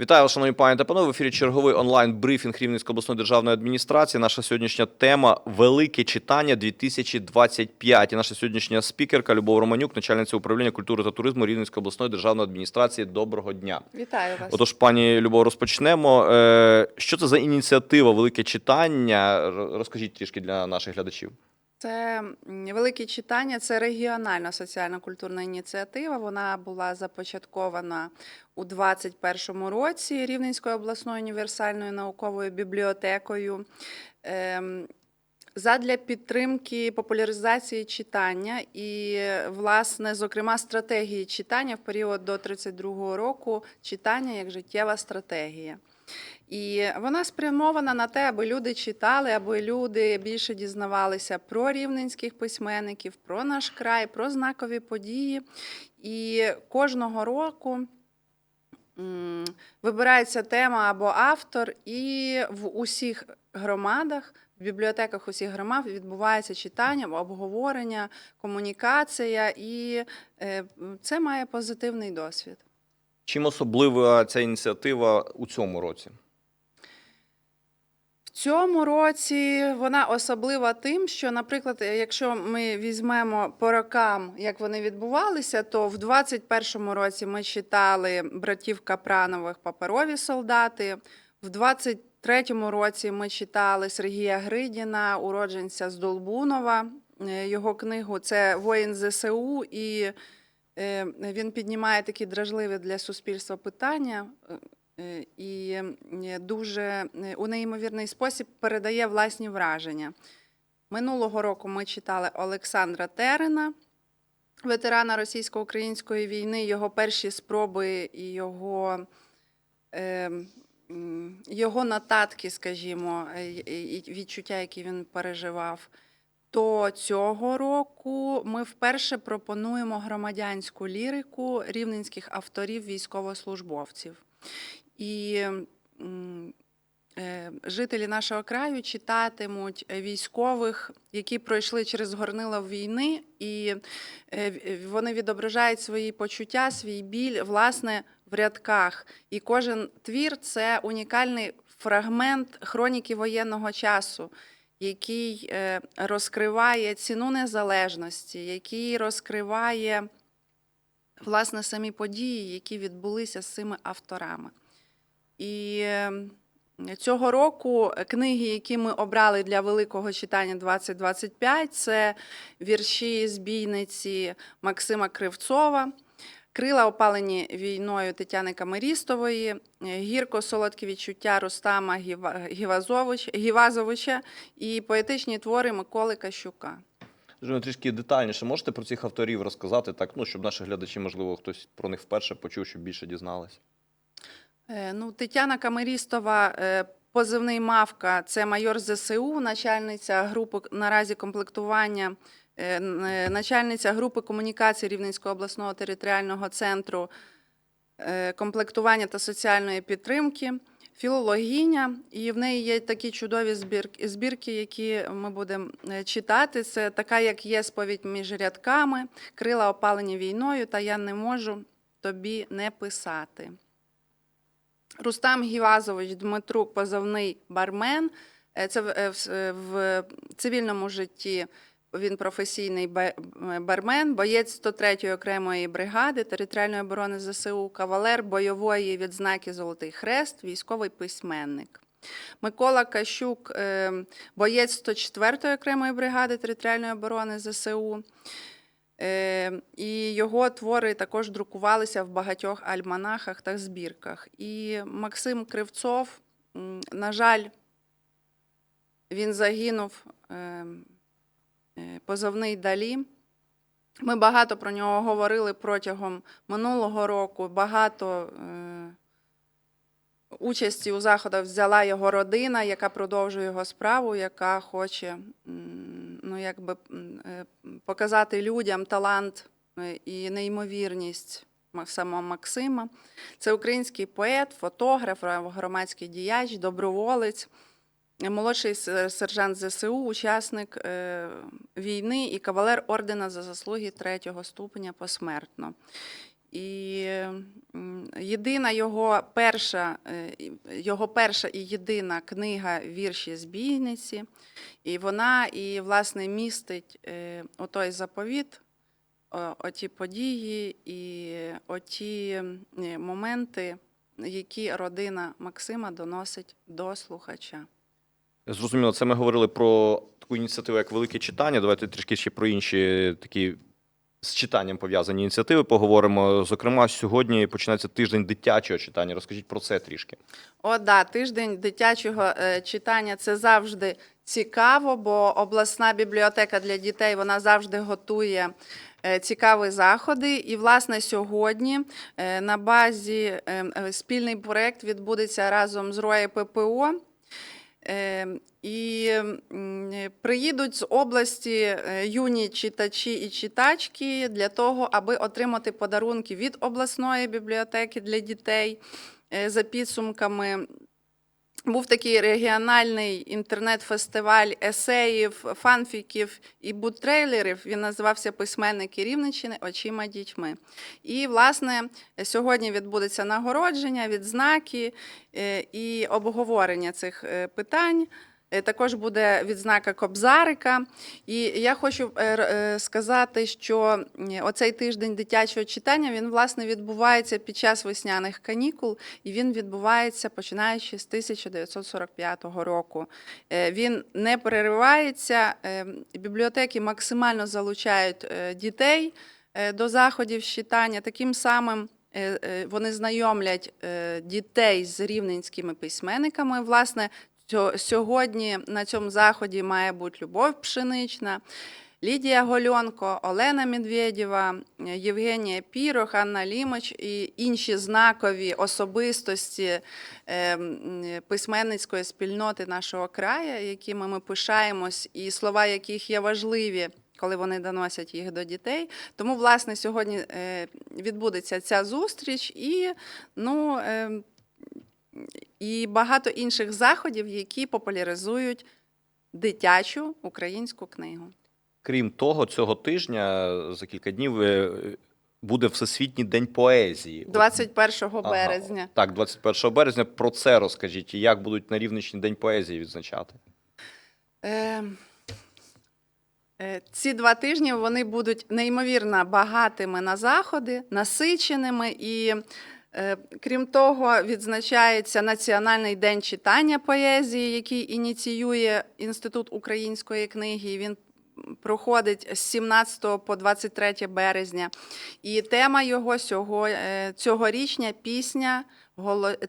Вітаю вас, шановні пані та панове. В ефірі черговий онлайн-брифінг Рівненської обласної державної адміністрації. Наша сьогоднішня тема Велике читання 2025. І наша сьогоднішня спікерка Любов Романюк, начальниця управління культури та туризму Рівненської обласної державної адміністрації. Доброго дня. Вітаю вас. Отож, пані Любов, розпочнемо. Е, Що це за ініціатива Велике читання? Розкажіть трішки для наших глядачів. Це велике читання, це регіональна соціально-культурна ініціатива. Вона була започаткована у 2021 році Рівненською обласною універсальною науковою бібліотекою. Ем, Задля підтримки популяризації читання і, власне, зокрема, стратегії читання в період до 32 року читання як життєва стратегія. І вона спрямована на те, аби люди читали, аби люди більше дізнавалися про рівненських письменників, про наш край, про знакові події. І кожного року вибирається тема або автор, і в усіх громадах, в бібліотеках усіх громад відбувається читання, обговорення, комунікація, і е, це має позитивний досвід. Чим особлива ця ініціатива у цьому році? В цьому році вона особлива тим, що, наприклад, якщо ми візьмемо по рокам, як вони відбувалися, то в 21-му році ми читали братів Капранових Паперові солдати. В 23-му році ми читали Сергія Гридіна, уродженця з Долбунова. Е, Його книгу це Воїн ЗСУ, і він піднімає такі дражливі для суспільства питання. Е, і е, дуже е, у неймовірний спосіб передає власні враження. Минулого року ми читали Олександра Терена, ветерана російсько-української війни, його перші спроби і його, е, його нотатки, скажімо, е, і відчуття, які він переживав. То цього року ми вперше пропонуємо громадянську лірику рівненських авторів військовослужбовців. І е, жителі нашого краю читатимуть військових, які пройшли через горнила війни, і е, вони відображають свої почуття, свій біль, власне, в рядках. І кожен твір це унікальний фрагмент хроніки воєнного часу. Який е, розкриває ціну незалежності, який розкриває власне самі події, які відбулися з цими авторами. І е, цього року книги, які ми обрали для великого читання 2025, це вірші збійниці Максима Кривцова. Крила опалені війною Тетяни Камерістової, гірко солодкі відчуття Рустама Гівазовича і поетичні твори Миколи Кащука. Дуже трішки детальніше можете про цих авторів розказати, так ну щоб наші глядачі, можливо, хтось про них вперше почув, щоб більше дізналися. Е, Ну, Тетяна Камерістова, е, позивний Мавка, це майор ЗСУ, начальниця групи наразі комплектування, е, е, начальниця групи комунікації Рівненського обласного територіального центру е, комплектування та соціальної підтримки, філологиня, і в неї є такі чудові збірки, які ми будемо е, читати. Це така, як є сповідь між рядками, крила опалені війною, та я не можу тобі не писати. Рустам Гівазович Дмитрук, позовний бармен. Е, Це е, е, в цивільному житті він професійний е, бармен, боєць 103-ї окремої бригади територіальної оборони ЗСУ, кавалер бойової відзнаки Золотий Хрест, військовий письменник. Микола Кащук, е, боєць 104-ї окремої бригади територіальної оборони ЗСУ. Е, І його твори також друкувалися в багатьох альманахах та збірках. І Максим Кривцов, на жаль, він загинув е, е, позовний далі. Ми багато про нього говорили протягом минулого року. Багато е, участі у заходах взяла його родина, яка продовжує його справу, яка хоче ну, якби, е, показати людям талант е, і неймовірність самого Максима. Це український поет, фотограф, громадський діяч, доброволець. Молодший сержант ЗСУ, учасник е, війни і кавалер ордена за заслуги третього ступеня посмертно. І єдина його перша, е, його перша і єдина книга вірші збійниці. І вона і, власне, містить е, отой заповіт, оті події і оті моменти, які родина Максима доносить до слухача. Зрозуміло, це ми говорили про таку ініціативу, як велике читання. Давайте трішки ще про інші такі з читанням пов'язані ініціативи поговоримо. Зокрема, сьогодні починається тиждень дитячого читання. Розкажіть про це трішки. О, да, тиждень дитячого е, читання це завжди цікаво, бо обласна бібліотека для дітей вона завжди готує е, цікаві заходи. І, власне, сьогодні е, на базі спільний проект відбудеться разом з РОЄ ППО. Е, І приїдуть з області е, юні читачі і читачки для того, аби отримати подарунки від обласної бібліотеки для дітей е, за підсумками. Був такий регіональний інтернет-фестиваль есеїв, фанфіків і буттрейлерів. Він називався Письменники Рівненщини очима дітьми. І, власне, сьогодні відбудеться нагородження, відзнаки е, і обговорення цих е, питань. Е, Також буде відзнака Кобзарика. І я хочу е, е, сказати, що оцей тиждень дитячого читання він власне відбувається під час весняних канікул, і він відбувається починаючи з 1945 року. Він не переривається. Бібліотеки максимально залучають дітей до заходів читання. Таким самим вони знайомлять дітей з рівненськими письменниками. Власне, сьогодні на цьому заході має бути Любов Пшенична. Лідія Гольонко, Олена Медведєва, Євгенія Пірох, Анна Лімоч і інші знакові особистості е, м, е, письменницької спільноти нашого краю, якими ми пишаємось, і слова яких є важливі. Коли вони доносять їх до дітей, тому власне сьогодні е, відбудеться ця зустріч і ну е, і багато інших заходів, які популяризують дитячу українську книгу. Крім того, цього тижня за кілька днів е, буде Всесвітній день поезії. От 21 Ага, березня. Так, 21 березня. Про це розкажіть. І Як будуть на Рівненщині День поезії відзначати? Е, е, Ці два тижні вони будуть неймовірно багатими на заходи, насиченими і. Е, Крім того, відзначається Національний день читання поезії, який ініціює Інститут української книги. Він проходить з 17 по 23 березня. І тема його е, цьогорічня пісня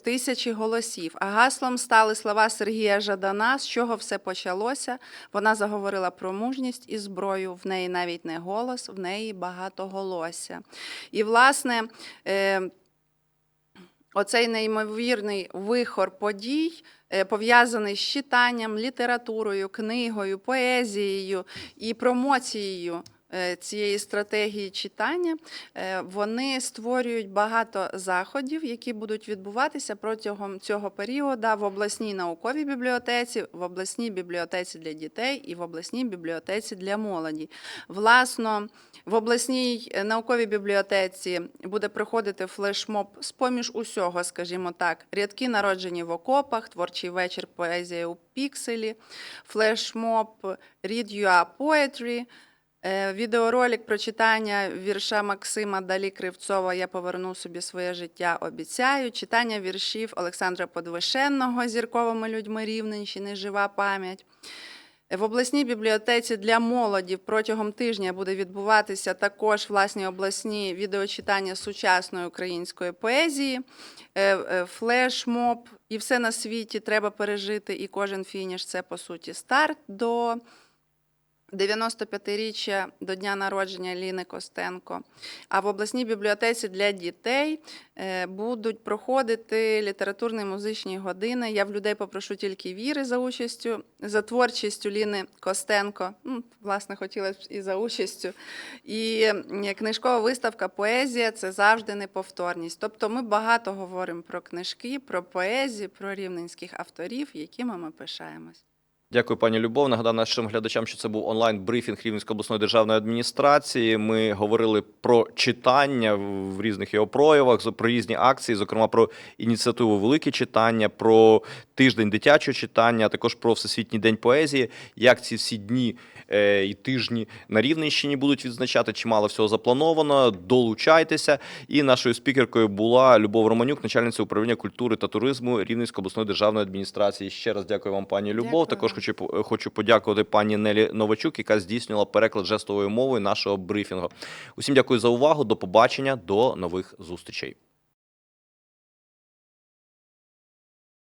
тисячі голосів. А гаслом стали слова Сергія Жадана, з чого все почалося. Вона заговорила про мужність і зброю. В неї навіть не голос, в неї багатоголосся. І, власне, е, Оцей неймовірний вихор подій е, пов'язаний з читанням, літературою, книгою, поезією і промоцією цієї стратегії читання. Е, Вони створюють багато заходів, які будуть відбуватися протягом цього періоду в обласній науковій бібліотеці, в обласній бібліотеці для дітей і в обласній бібліотеці для молоді. Власно, в обласній е, науковій бібліотеці буде проходити флешмоб з поміж усього, скажімо так, рядки народжені в окопах, творчий вечір поезія у пікселі, флешмоб Read You Poetry, е, відеоролик про читання вірша Максима Далі Кривцова Я поверну собі своє життя, обіцяю, читання віршів Олександра Подвишенного зірковими людьми Рівненщини Жива пам'ять. В обласній бібліотеці для молоді протягом тижня буде відбуватися також власні обласні відеочитання сучасної української поезії, е, е, флешмоб і все на світі треба пережити. І кожен фініш це по суті старт до 95-річчя до дня народження Ліни Костенко. А в обласній бібліотеці для дітей е, будуть проходити літературні музичні години. Я в людей попрошу тільки віри за участю, за творчістю Ліни Костенко. Ну, власне, хотіла б і за участю. І книжкова виставка Поезія це завжди неповторність. Тобто ми багато говоримо про книжки, про поезію, про рівненських авторів, якими ми пишаємось. Дякую, пані Любов. Нагадаю нашим глядачам, що це був онлайн-брифінг Рівненської обласної державної адміністрації. Ми говорили про читання в різних його проявах, про різні акції, зокрема про ініціативу Велике читання, про тиждень дитячого читання, а також про Всесвітній день поезії. Як ці всі дні е, і тижні на Рівненщині будуть відзначати? Чимало всього заплановано. Долучайтеся. І нашою спікеркою була Любов Романюк, начальниця управління культури та туризму Рівненської обласної державної адміністрації. Ще раз дякую вам, пані Любов. Дякую Також. Хочу хочу подякувати пані Нелі Новачук, яка здійснювала переклад жестовою мовою нашого брифінгу. Усім дякую за увагу. До побачення, до нових зустрічей.